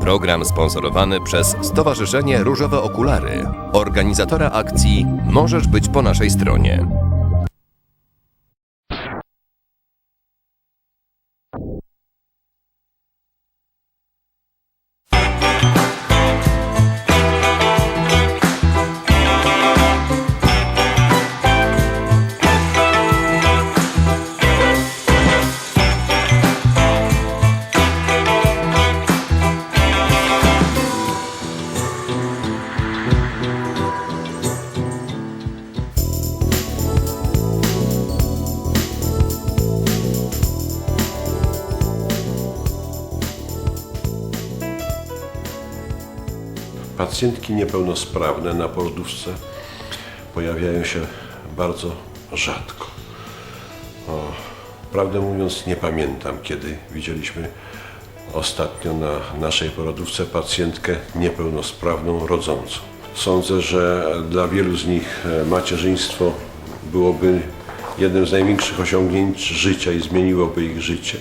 Program sponsorowany przez Stowarzyszenie Różowe Okulary, organizatora akcji Możesz być po naszej stronie. Pacjentki niepełnosprawne na porodówce pojawiają się bardzo rzadko. O, prawdę mówiąc, nie pamiętam, kiedy widzieliśmy ostatnio na naszej porodówce pacjentkę niepełnosprawną rodzącą. Sądzę, że dla wielu z nich e, macierzyństwo byłoby jednym z największych osiągnięć życia i zmieniłoby ich życie.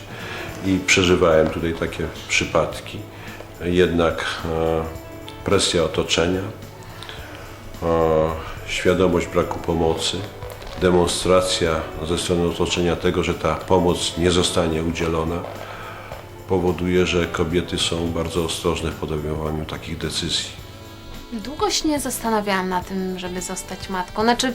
I przeżywałem tutaj takie przypadki. Jednak e, presja otoczenia, e, świadomość braku pomocy, demonstracja ze strony otoczenia tego, że ta pomoc nie zostanie udzielona, powoduje, że kobiety są bardzo ostrożne w podejmowaniu takich decyzji. Długo się nie zastanawiałam na tym, żeby zostać matką. Znaczy,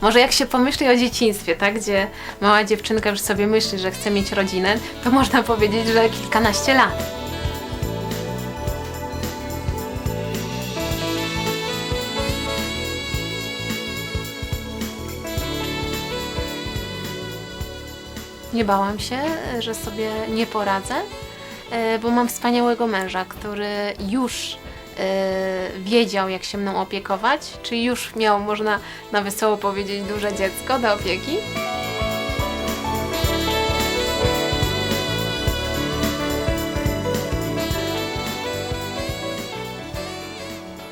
może jak się pomyśli o dzieciństwie, tak? Gdzie mała dziewczynka już sobie myśli, że chce mieć rodzinę, to można powiedzieć, że kilkanaście lat. Nie bałam się, że sobie nie poradzę, e, bo mam wspaniałego męża, który już e, wiedział, jak się mną opiekować, czyli już miał, można na wesoło powiedzieć, duże dziecko do opieki.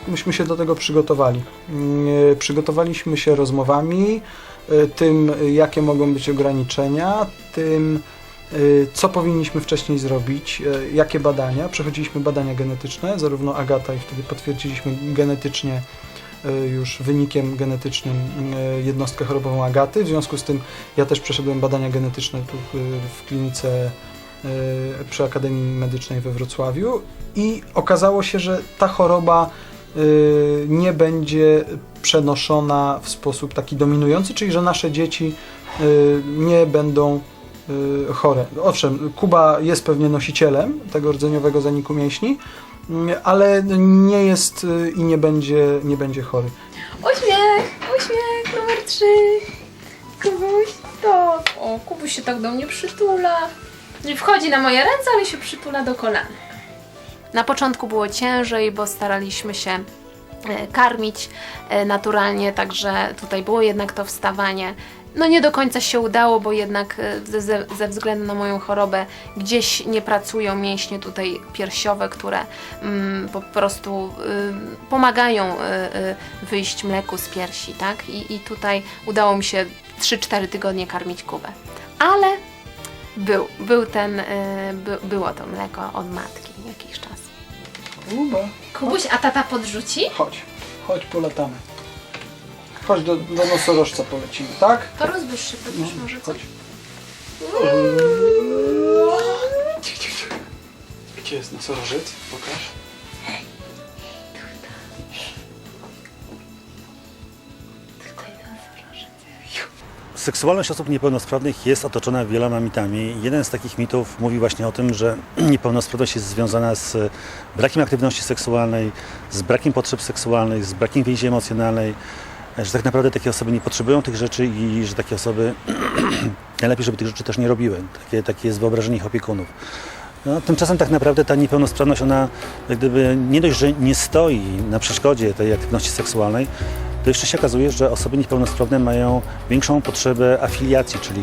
myśmy się do tego przygotowali. Mm, Przygotowaliśmy się rozmowami, tym, y, jakie mogą być ograniczenia, tym, y, co powinniśmy wcześniej zrobić, y, jakie badania. Przechodziliśmy badania genetyczne, zarówno Agata i wtedy potwierdziliśmy genetycznie już wynikiem genetycznym jednostkę chorobową Agaty. W związku z tym ja też przeszedłem badania genetyczne tu w klinice przy Akademii Medycznej we Wrocławiu i okazało się, że ta choroba nie będzie przenoszona w sposób taki dominujący, czyli że nasze dzieci y, nie będą y, chore. Owszem, Kuba jest pewnie nosicielem tego rdzeniowego zaniku mięśni, y, ale nie jest y, i nie będzie, nie będzie chory. Uśmiech, uśmiech numer trzy. Kubuś, to. O, Kubuś się tak do mnie przytula. Nie wchodzi na moje ręce, ale się przytula do kolan. Na początku było ciężej, bo staraliśmy się karmić e, naturalnie, także tutaj było jednak to wstawanie. No nie do końca się udało, bo jednak e, ze, ze względu na moją chorobę gdzieś nie pracują mięśnie tutaj piersiowe, które mm, po prostu y, pomagają y, y, wyjść mleku z piersi, tak? I, I tutaj udało mi się 3-4 tygodnie karmić Kubę. Ale był, był ten, y, by, było to mleko od matki jakiś czas. Kuba, Kubuś, a tata podrzuci? chodź, chodź polatamy. Chodź do, do nosorożca polecimy, tak? To rozbierz się, podbierz może coś. Chodź. Gdzie jest nosorożec? Pokaż. Seksualność osób niepełnosprawnych jest otoczona wieloma mitami. Jeden z takich mitów mówi właśnie o tym, że niepełnosprawność jest związana z brakiem aktywności seksualnej, z brakiem potrzeb seksualnych, z brakiem więzi emocjonalnej, że tak naprawdę takie osoby nie potrzebują tych rzeczy i że takie osoby najlepiej, żeby tych rzeczy też nie robiły. Takie, takie jest wyobrażenie ich opiekunów. No, tymczasem tak naprawdę ta niepełnosprawność, ona jak gdyby nie dość, że nie stoi na przeszkodzie tej aktywności seksualnej, to jeszcze się okazuje, że osoby niepełnosprawne mają większą potrzebę afiliacji, czyli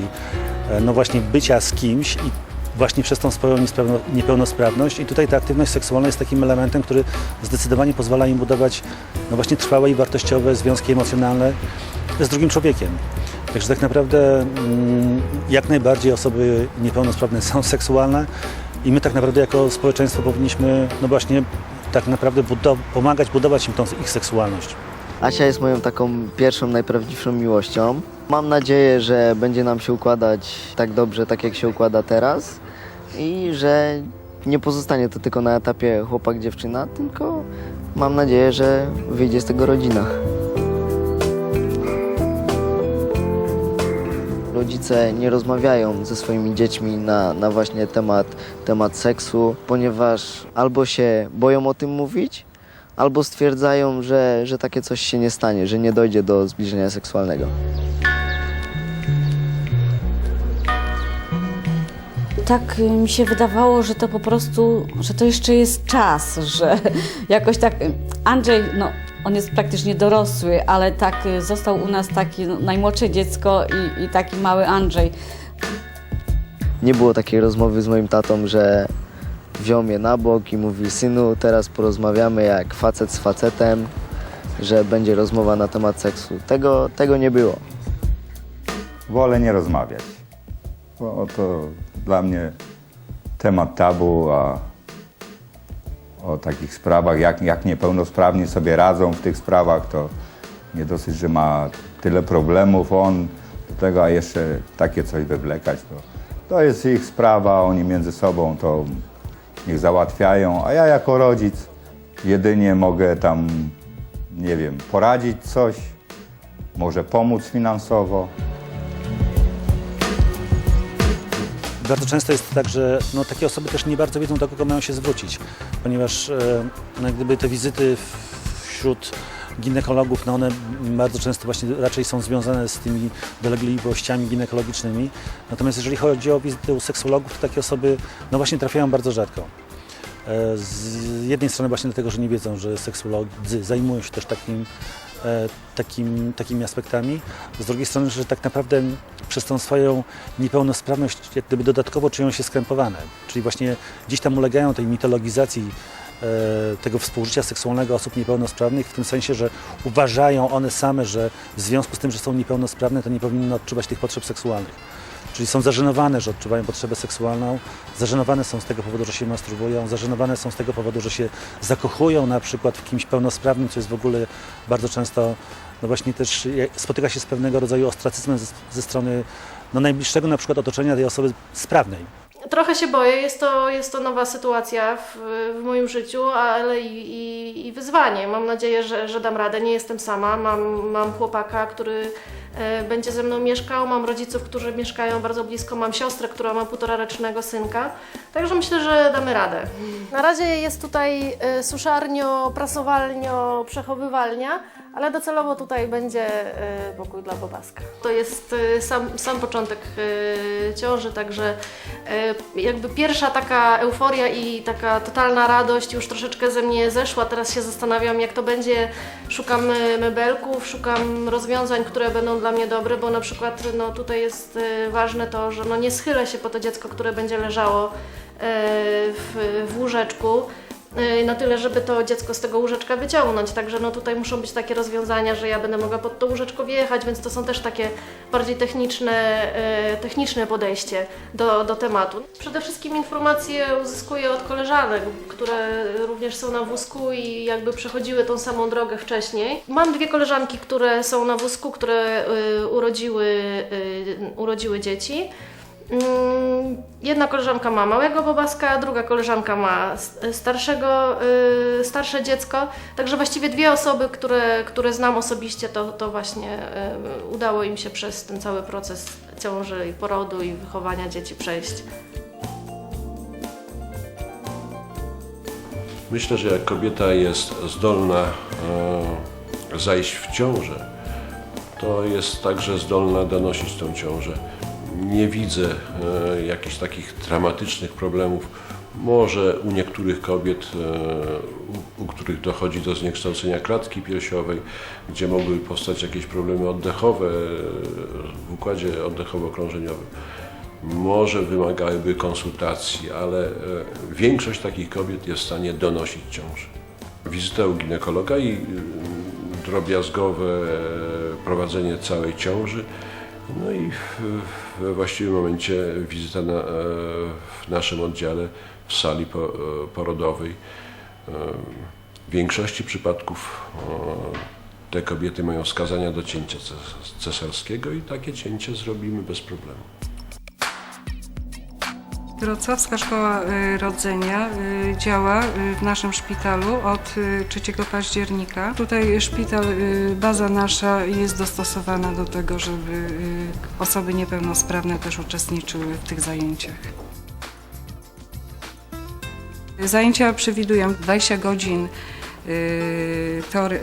e, no właśnie bycia z kimś i właśnie przez tą swoją niepełnosprawność i tutaj ta aktywność seksualna jest takim elementem, który zdecydowanie pozwala im budować no właśnie trwałe i wartościowe związki emocjonalne z drugim człowiekiem. Także tak naprawdę mm, jak najbardziej osoby niepełnosprawne są seksualne, i my tak naprawdę jako społeczeństwo powinniśmy no właśnie tak naprawdę pomagać budować im tą ich seksualność. Asia jest moją taką pierwszą, najprawdziwszą miłością. Mam nadzieję, że będzie nam się układać tak dobrze, tak jak się układa teraz i że nie pozostanie to tylko na etapie chłopak-dziewczyna, tylko mam nadzieję, że wyjdzie z tego rodzina. Rodzice nie rozmawiają ze swoimi dziećmi na, na właśnie temat, temat seksu, ponieważ albo się boją o tym mówić, albo stwierdzają, że, że takie coś się nie stanie, że nie dojdzie do zbliżenia seksualnego. tak y, mi się wydawało, że to po prostu, że to jeszcze jest czas, że jakoś tak y, Andrzej, no on jest praktycznie dorosły, ale tak y, został u nas taki no, najmłodsze dziecko i, i taki mały Andrzej. Nie było takiej rozmowy z moim tatą, że wziął mnie na bok i mówi synu, teraz porozmawiamy jak facet z facetem, że będzie rozmowa na temat seksu. Tego, tego nie było. wolę nie rozmawiać. Bo to dla mnie temat tabu, a o takich sprawach, jak, jak niepełnosprawni sobie radzą w tych sprawach, to nie dosyć, że ma tyle problemów on, do tego, a jeszcze takie coś wywlekać, to, to jest ich sprawa, oni między sobą to niech załatwiają, a ja jako rodzic jedynie mogę tam, nie wiem, poradzić coś, może pomóc finansowo. Bardzo często jest tak, że no, takie osoby też nie bardzo wiedzą, do kogo mają się zwrócić, ponieważ e, no, gdyby te wizyty wśród ginekologów, no one bardzo często właśnie raczej są związane z tymi dolegliwościami ginekologicznymi. Natomiast jeżeli chodzi o wizyty u seksologów, to takie osoby no właśnie trafiają bardzo rzadko. E, Z jednej strony właśnie dlatego, że nie wiedzą, że seksolodzy zajmują się też takim, e, takim, takimi aspektami. Z drugiej strony, że tak naprawdę przez tą swoją niepełnosprawność jak gdyby dodatkowo czują się skrępowane. Czyli właśnie gdzieś tam ulegają tej mitologizacji tego współżycia seksualnego osób niepełnosprawnych, w tym sensie, że uważają one same, że w związku z tym, że są niepełnosprawne, to nie powinny odczuwać tych potrzeb seksualnych. Czyli są zażenowane, że odczuwają potrzebę seksualną, zażenowane są z tego powodu, że się masturbują, zażenowane są z tego powodu, że się zakochują na przykład w kimś pełnosprawnym, co jest w ogóle bardzo często, no właśnie też spotyka się z pewnego rodzaju ostracyzmem ze, ze strony no najbliższego na przykład otoczenia tej osoby sprawnej. Trochę się boję, jest to, jest to nowa sytuacja w, w moim życiu, ale i, i, i wyzwanie. Mam nadzieję, że, że dam radę. Nie jestem sama, mam, mam chłopaka, który e, będzie ze mną mieszkał, mam rodziców, którzy mieszkają bardzo blisko, mam siostrę, która ma półtora rocznego synka, także myślę, że damy radę. Na razie jest tutaj e, suszarnio, prasowalnio, przechowywalnia, ale docelowo tutaj będzie e, pokój dla Bobaska. To jest sam, sam początek ciąży, także jakby pierwsza taka euforia i taka totalna radość już troszeczkę ze mnie zeszła. Teraz się zastanawiam, jak to będzie. Szukam e, mebelków, szukam rozwiązań, które będą dla mnie dobre, bo na przykład no, tutaj jest e, ważne to, że no, nie schylę się po to dziecko, które będzie leżało e, w, w łóżeczku na tyle, żeby to dziecko z tego łóżeczka wyciągnąć. Także no tutaj muszą być takie rozwiązania, że ja będę mogła pod to łóżeczko wjechać, więc to są też takie bardziej techniczne, y, techniczne podejście do, do tematu. Przede wszystkim informacje uzyskuję od koleżanek, które również są na wózku i jakby przechodziły tą samą drogę wcześniej. Mam dwie koleżanki, które są na wózku, które y, urodziły, y, urodziły dzieci. Mm, Jedna koleżanka ma małego bobaska, druga koleżanka ma starszego, y, starsze dziecko. Także właściwie dwie osoby, które, które znam osobiście, to, to właśnie y, udało im się przez ten cały proces ciąży i porodu i wychowania dzieci przejść. Myślę, że jak kobieta jest zdolna e, zajść w ciążę, to jest także zdolna donosić tą ciążę. Nie widzę e, jakichś takich dramatycznych problemów. Może u niektórych kobiet, e, u, których dochodzi do zniekształcenia klatki piersiowej, gdzie mogły powstać jakieś problemy oddechowe w układzie oddechowo-krążeniowym może wymagałyby konsultacji, ale e, większość takich kobiet jest w stanie donosić ciążę. Wizyta u ginekologa i drobiazgowe prowadzenie całej ciąży No i w, we właściwym momencie wizyta na, e, w naszym oddziale w sali e, porodowej. E, W większości przypadków te kobiety mają wskazania do cięcia ces- cesarskiego i takie cięcie zrobimy bez problemu. Wrocławska Szkoła y, Rodzenia y, działa y, w naszym szpitalu od y, 3 października. Tutaj szpital, baza nasza jest dostosowana do tego, żeby osoby niepełnosprawne też uczestniczyły w tych zajęciach. Zajęcia przewidują 20 godzin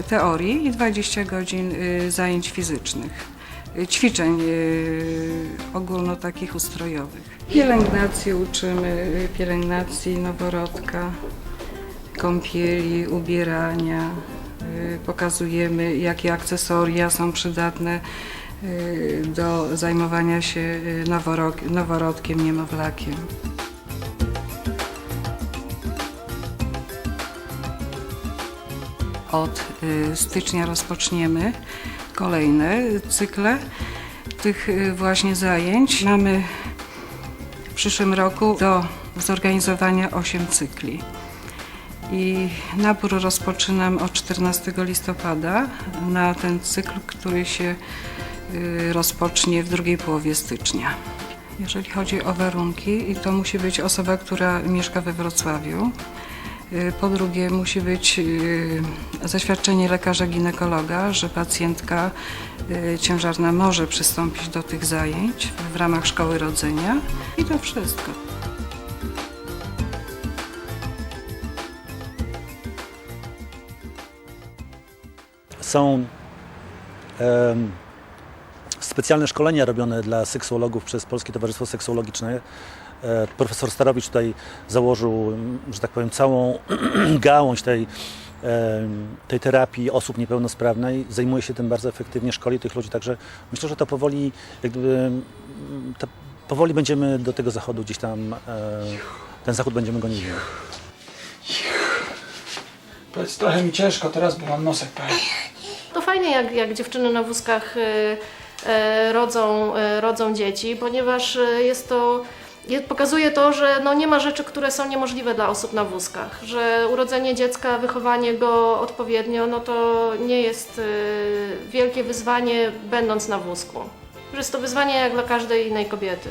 teorii i 20 godzin zajęć fizycznych, ćwiczeń y, ogólno takich ustrojowych. Pielęgnacji uczymy, y, pielęgnacji noworodka, kąpieli, ubierania. y, Pokazujemy, jakie akcesoria są przydatne y, do zajmowania się y, noworodkiem, niemowlakiem. Od y, stycznia rozpoczniemy kolejne cykle tych y, właśnie zajęć. Mamy w przyszłym roku do zorganizowania 8 cykli. I nabór rozpoczynam od 14 listopada na ten cykl, który się y, rozpocznie w drugiej połowie stycznia. Jeżeli chodzi o warunki, to musi być osoba, która mieszka we Wrocławiu. Y, Po drugie, musi być y, zaświadczenie lekarza ginekologa, że pacjentka y, ciężarna może przystąpić do tych zajęć w ramach szkoły rodzenia. I to wszystko. Są specjalne szkolenia robione dla seksuologów przez Polskie Towarzystwo Seksuologiczne. E, profesor Starowicz tutaj założył, że tak powiem, całą gałąź tej, tej terapii osób niepełnosprawnej. Zajmuje się tym bardzo efektywnie, szkoli tych ludzi, także myślę, że to powoli, jakby, to powoli będziemy do tego zachodu gdzieś tam, e, ten zachód będziemy gonili. Powiedz, trochę mi ciężko teraz, bo mam nosek pełen. To fajnie, jak, jak dziewczyny na wózkach y, rodzą, y, rodzą dzieci, ponieważ y, jest to, je, pokazuje to, że no nie ma rzeczy, które są niemożliwe dla osób na wózkach, że urodzenie dziecka, wychowanie go odpowiednio, no to nie jest wielkie wyzwanie będąc na wózku. Że jest to wyzwanie jak dla każdej innej kobiety.